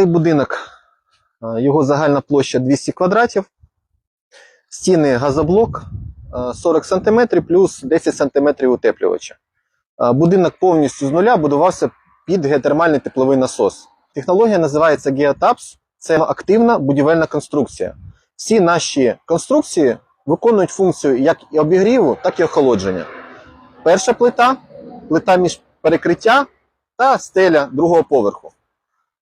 Цей будинок, е, його загальна площа 200 квадратів, стіни газоблок е, 40 см плюс 10 см утеплювача. Е, Будинок повністю з нуля будувався під геотермальний тепловий насос. Технологія називається GeoTaps. Це активна будівельна конструкція. Всі наші конструкції виконують функцію як і обігріву, так і охолодження. Перша плита, плита між перекриття та стеля другого поверху.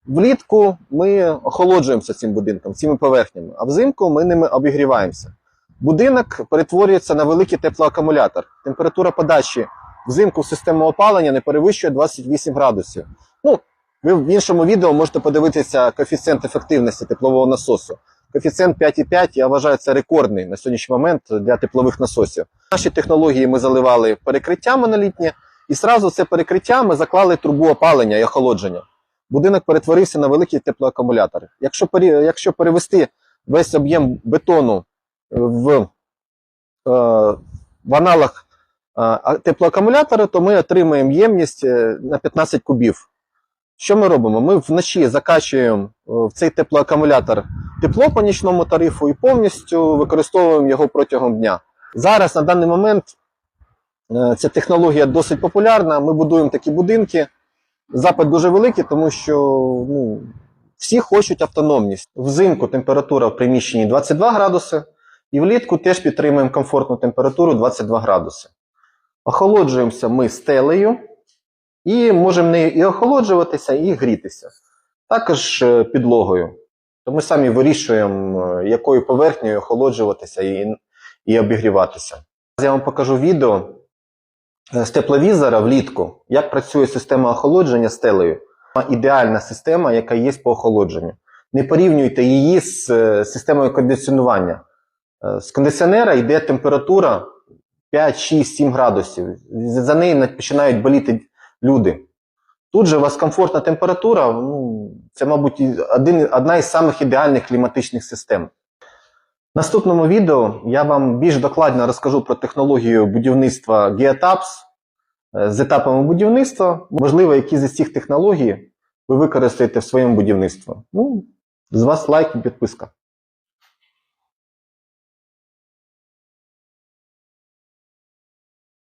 Влітку ми охолоджуємося цим будинком, цими поверхнями, а взимку ми ними обігріваємося. Будинок перетворюється на великий теплоакумулятор. Температура подачі взимку в систему опалення не перевищує 28 градусів. Ну, ви в іншому відео можете подивитися коефіцієнт ефективності теплового насосу. Коефіцієнт 5,5, я вважаю, це рекордний на сьогоднішній момент для теплових насосів. Наші технології ми заливали перекриття монолітнє, і зразу це перекриття ми заклали трубу опалення і охолодження. Будинок перетворився на великий теплоакумулятор. Якщо, якщо перевести весь об'єм бетону в, е, в аналог е, теплоакумулятора, то ми отримаємо ємність е, на 15 кубів. Що ми робимо? Ми вночі закачуємо е, в цей теплоакумулятор тепло по нічному тарифу і повністю використовуємо його протягом дня. Зараз на даний момент е, ця технологія досить популярна. Ми будуємо такі будинки. Запит дуже великий, тому що ну, всі хочуть автономність. Взимку температура в приміщенні 22 градуси, і влітку теж підтримуємо комфортну температуру 22 градуси. Охолоджуємося ми стелею і можемо нею і охолоджуватися, і грітися. Також е, підлогою. То ми самі вирішуємо, е, якою поверхнею охолоджуватися і, і обігріватися. Зараз я вам покажу відео з тепловізора влітку, як працює система охолодження стелею. Ідеальна система, яка є по охолодженню. Не порівнюйте її з е, системою кондиціонування. Е, З кондиціонера йде температура 5, 6, 7 градусів. За неї починають боліти люди. Тут же у вас комфортна температура, ну, це, мабуть, один, одна із самих ідеальних кліматичних систем. Наступному відео я вам більш докладно розкажу про технологію будівництва GeoTaps е, з етапами будівництва. Можливо, які з цих технологій ви використаєте в своєму будівництві. Ну, з вас лайк і підписка.